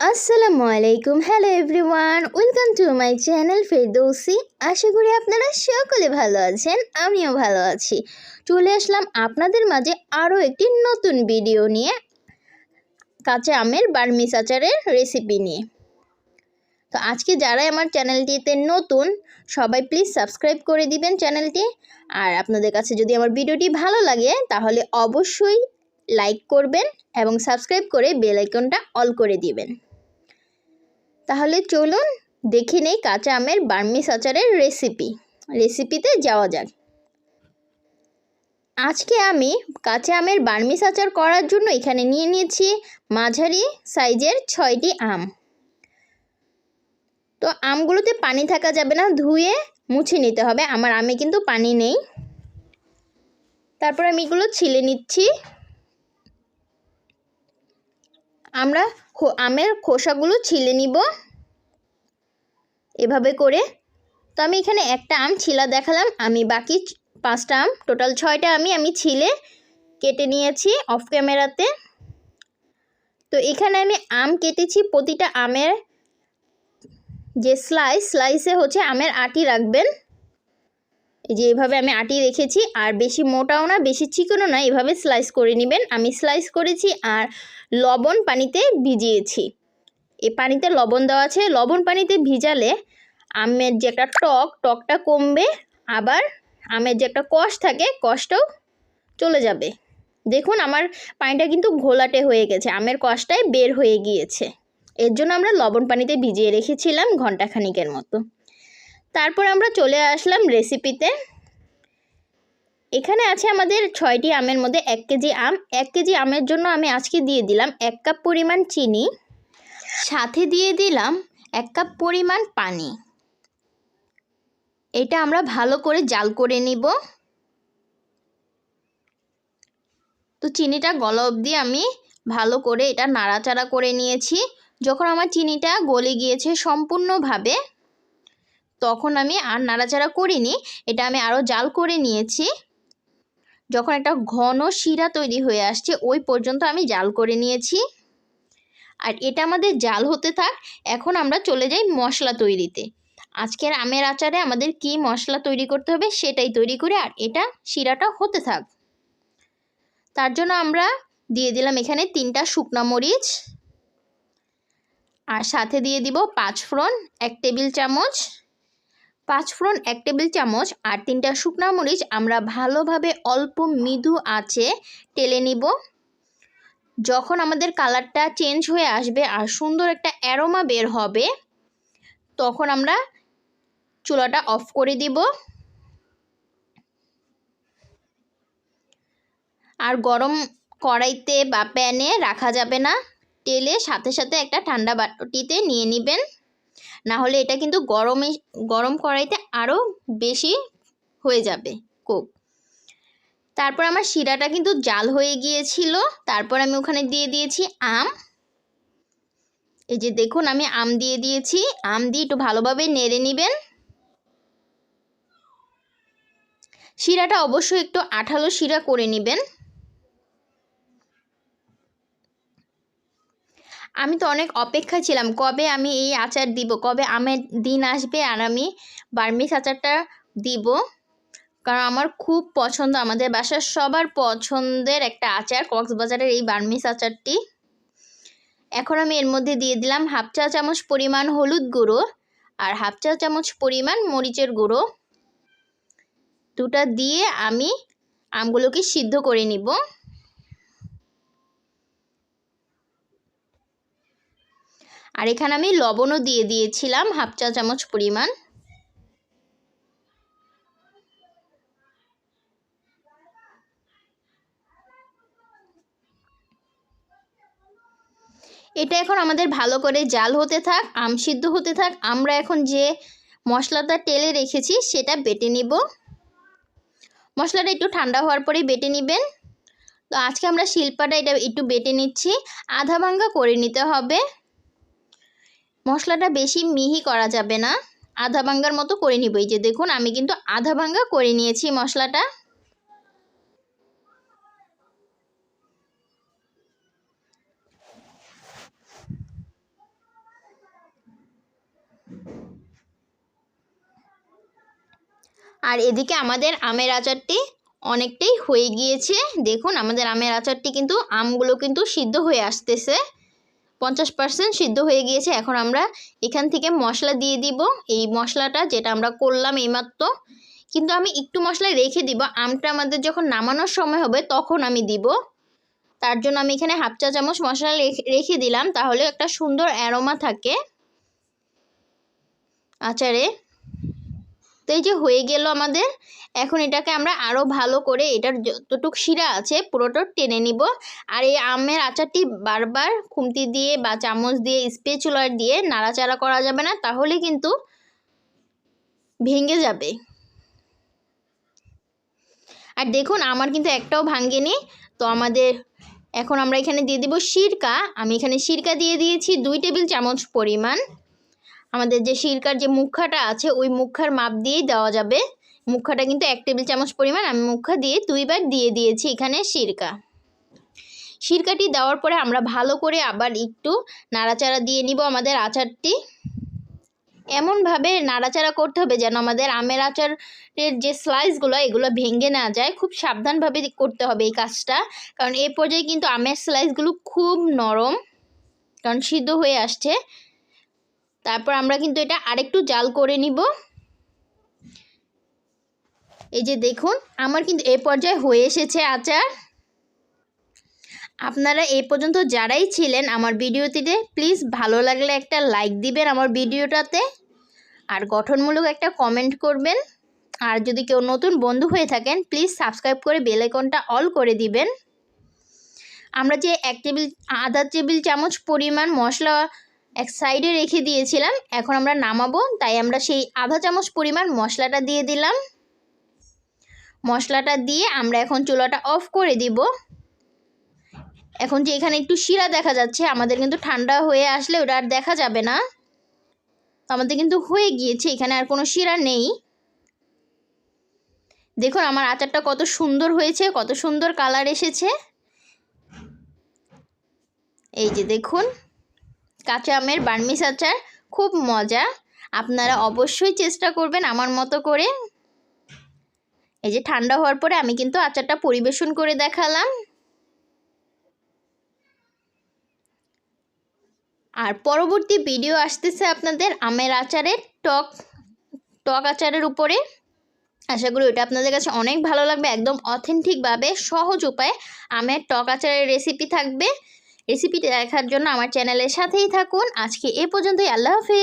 আসসালামু আলাইকুম। Hello everyone welcome to my channel Ferdousi আশা করি আপনারা সকলে ভালো আছেন, আমিও ভালো আছি। চলে আসলাম আপনাদের মাঝে আরও একটি নতুন ভিডিও নিয়ে, কাঁচা আমের বার্মিস আচারের রেসিপি নিয়ে। তো আজকে যারা আমার চ্যানেলটিতে নতুন, সবাই প্লিজ সাবস্ক্রাইব করে দিবেন চ্যানেলটি আর আপনাদের কাছে যদি আমার ভিডিওটি ভালো লাগে, তাহলে অবশ্যই লাইক করবেন এবং সাবস্ক্রাইব করে বেল আইকনটা অল করে দিবেন। তাহলে চলুন দেখে নেই কাঁচা আমের বার্মিস আচারের রেসিপি রেসিপিতে যাওয়া যাক। আজকে আমি কাঁচা আমের বার্মিস আচার করার জন্য এখানে নিয়ে নিয়েছি মাঝারি সাইজের ছয়টি আম। তো আমগুলোতে পানি থাকা যাবে না, ধুয়ে মুছে নিতে হবে। আমার আমে কিন্তু পানি নেই। তারপর আমি এগুলো ছিলে নিচ্ছি। আমরা আমের খোসাগুলো ছিলে নিব। এভাবে করে। তো আমি এখানে একটা আম ছিলা দেখালাম। আমি বাকি পাঁচটা আম, টোটাল ছয়টা আমি আমি ছিলে কেটে নিয়েছি অফ ক্যামেরাতে। তো এখানে আমি আম কেটেছি, প্রতিটা আমের যে স্লাইস স্লাইসে হচ্ছে আমের আটি রাখবেন। যে এভাবে আমি আটি রেখেছি, আর বেশি মোটাও না, বেশি চিকনও না, এভাবে স্লাইস করে নেবেন। আমি স্লাইস করেছি আর লবণ পানিতে ভিজিয়েছি। এই পানিতে লবণ দেওয়া আছে। লবণ পানিতে ভিজালে আমের যে একটা টক, টকটা কমবে, আবার আমের যে একটা কষ থাকে, কষটাও চলে যাবে। দেখুন আমার পানিটা কিন্তু ঘোলাটে হয়ে গেছে, আমের কষটাই বের হয়ে গিয়েছে। এর জন্য আমরা লবণ পানিতে ভিজিয়ে রেখেছিলাম ঘন্টাখানিকের মতো। তারপর আমরা চলে আসলাম রেসিপিতে এখানে আছে আমাদের ছয়টি আমের মধ্যে এক কেজি আম। এক কেজি আমের জন্য আমি আজকে দিয়ে দিলাম এক কাপ পরিমাণ চিনি। সাথে দিয়ে দিলাম এক কাপ পরিমাণ পানি। এটা আমরা ভালো করে জাল করে নিব। তো চিনিটা গলা অবধি আমি ভালো করে এটা নাড়াচাড়া করে নিয়েছি। যখন আমার চিনিটা গলে গিয়েছে সম্পূর্ণভাবে তখন আমি আর নাড়াচাড়া করিনি, এটা আমি আরও জাল করে নিয়েছি। যখন একটা ঘন শিরা তৈরি হয়ে আসছে, ওই পর্যন্ত আমি জাল করে নিয়েছি। আর এটা আমাদের জাল হতে থাক, এখন আমরা চলে যাই মশলা তৈরিতে। আজকের আমের আচারে আমাদের কি মশলা তৈরি করতে হবে সেটাই তৈরি করে আর এটা শিরাটা হতে থাক। তার জন্য আমরা দিয়ে দিলাম এখানে তিনটা শুকনা মরিচ। আর সাথে দিয়ে দিব পাঁচ ফোড়ন এক টেবিল চামচ। পাঁচ ফোড়ন, এক টেবিল চামচ আর তিনটা শুকনা মরিচ আমরা ভালোভাবে অল্প মৃদু আছে টেলে নিব। যখন আমাদের কালারটা চেঞ্জ হয়ে আসবে আর সুন্দর একটা অ্যারোমা বের হবে, তখন আমরা চুলাটা অফ করে দিব। আর গরম কড়াইতে বা প্যানে রাখা যাবে না। তেলে সাথে সাথে একটা ঠান্ডা বাটিতে নিয়ে নেবেন। না হলে এটা কিন্তু গরমে, গরম কড়াইতে আরও বেশি হয়ে যাবে কোক তারপর আমার শিরাটা কিন্তু জাল হয়ে গিয়েছিল। তারপর আমি ওখানে দিয়ে দিয়েছি আম। এই যে দেখুন, আমি আম দিয়ে দিয়েছি। আম দিয়ে একটু ভালোভাবে নেড়ে নেবেন। শিরাটা অবশ্যই একটু আঠালো শিরা করে নেবেন। আমি তো অনেক অপেক্ষায় ছিলাম, কবে আমি এই আচার দিব, কবে আমের দিন আসবে আর আমি বার্মিস আচারটা দিব। কারণ আমার খুব পছন্দ, আমাদের বাসার সবার পছন্দের একটা আচার, কক্সবাজারের এই বার্মিস আচারটি। এখন আমি এর মধ্যে দিয়ে দিলাম হাফ চা চামচ পরিমাণ হলুদ গুঁড়ো আর হাফ চা চামচ পরিমাণ মরিচের গুঁড়ো। দুটা দিয়ে আমি আমগুলোকে সিদ্ধ করে নিব। আর এখানে আমি লবণও দিয়ে দিয়েছিলাম হাফ চা চামচ পরিমাণ। এটা এখন আমাদের ভালো করে জাল হতে থাক, আম সিদ্ধ হতে থাক, আমরা এখন যে মশলাটা তেলে রেখেছি সেটা বেটে নিব। মশলাটা একটু ঠান্ডা হওয়ার পরেই বেটে নেবেন। তো আজকে আমরা শিল্পাটা এটা একটু বেটে নিচ্ছি, আধা ভাঙ্গা করে নিতে হবে। মশলাটা বেশি মিহি করা যাবে না। আধা ভাঙ্গার মতো করে নিব। এই যে দেখুন, আমি কিন্তু আধা ভাঙ্গা করে নিয়েছি মশলাটা। আর এদিকে আমাদের আমের আচারটি অনেকটাই হয়ে গিয়েছে। দেখুন, আমাদের আমের আচারটি কিন্তু আমগুলো কিন্তু সিদ্ধ হয়ে আসতেছে। পঞ্চাশ পার্সেন্ট সিদ্ধ হয়ে গিয়েছে। এখন আমরা এখান থেকে মশলা দিয়ে দিব। এই মশলাটা যেটা আমরা করলাম এইমাত্র। কিন্তু আমি একটু মশলা রেখে দিব। আমটা আমাদের যখন নামানোর সময় হবে তখন আমি দিব। তার জন্য আমি এখানে হাফ চা চামচ মশলা রেখে দিলাম। তাহলে একটা সুন্দর অ্যারোমা থাকে। আচারে তো এই যে হয়ে গেল আমাদের। এখন এটাকে আমরা আরও ভালো করে এটার যতটুক শিরা আছে পুরোটা টেনে নিব। আর এই আমের আচারটি বারবার খুমতি দিয়ে বা চামচ দিয়ে, স্পেচুলার দিয়ে নাড়াচাড়া করা যাবে না, তাহলে কিন্তু ভেঙে যাবে। আর দেখুন, আমার কিন্তু একটাও ভাঙ্গেনি তো আমাদের এখন আমরা এখানে দিয়ে দিব সিরকা। আমি এখানে সিরকা দিয়ে দিয়েছি দুই টেবিল চামচ পরিমাণ। আমাদের যে সিরকার যে মুখাটা আছে, ওই মুখার মাপ দিয়েই দেওয়া যাবে। মুখাটা কিন্তু এক টেবিল চামচ পরিমাণ। আমি মুখা দিয়ে দুইবার দিয়ে দিয়েছি এখানে সিরকা সিরকাটি দেওয়ার পরে আমরা ভালো করে আবার একটু নাড়াচাড়া দিয়ে নিব আমাদের আচারটি। এমনভাবে নাড়াচাড়া করতে হবে যেন আমাদের আমের আচারের যে স্লাইসগুলো এগুলো ভেঙে না যায়। খুব সাবধানভাবে করতে হবে এই কাজটা। কারণ এই পর্যায়ে কিন্তু আমের স্লাইসগুলো খুব নরম, কারণ সিদ্ধ হয়ে আসছে। তারপর আমরা কিন্তু এটা আরেকটু জাল করে নিব। এই যে দেখুন, আমার কিন্তু এ পর্যায়ে হয়ে এসেছে আচার। আপনারা এই পর্যন্ত যারাই ছিলেন আমার ভিডিওটিতে, প্লিজ ভালো লাগলে একটা লাইক দিবেন আমার ভিডিওটাতে। আর গঠনমূলক একটা কমেন্ট করবেন। আর যদি কেউ নতুন বন্ধু হয়ে থাকেন, প্লিজ সাবস্ক্রাইব করে বেল আইকনটা অল করে দিবেন। আমরা যে এক টেবিল, আধা টেবিল চামচ পরিমাণ মশলা এক সাইডে রেখে দিয়েছিলাম। এখন আমরা নামাবো, তাই আমরা সেই আধা চামচ পরিমাণ মশলাটা দিয়ে দিলাম। মশলাটা দিয়ে আমরা এখন চুলাটা অফ করে দিব। এখন যে এখানে একটু শিরা দেখা যাচ্ছে, আমাদের কিন্তু ঠান্ডা হয়ে আসলে ওটা আর দেখা যাবে না। আমাদের কিন্তু হয়ে গিয়েছে, এখানে আর কোনো শিরা নেই। দেখুন আমার আচারটা কত সুন্দর হয়েছে, কত সুন্দর কালার এসেছে। এই যে দেখুন। কাঁচা আমের বার্মিস আচার খুব মজা। আপনারা অবশ্যই চেষ্টা করবেন আমার মতো করে। এই যে ঠান্ডা হওয়ার পরে আমি কিন্তু আচারটা পরিবেশন করে দেখালাম। আর পরবর্তী ভিডিও আসতেছে আপনাদের আমের আচারের টক টক আচারের উপরে। আশা করি ওটা আপনাদের কাছে অনেক ভালো লাগবে, একদম অথেন্টিকভাবে সহজ উপায়ে আমের টক আচারের রেসিপি থাকবে। রেসিপিটি দেখার জন্য আমার চ্যানেলের সাথেই থাকুন। আজকে এ পর্যন্তই আল্লাহ হাফিজ।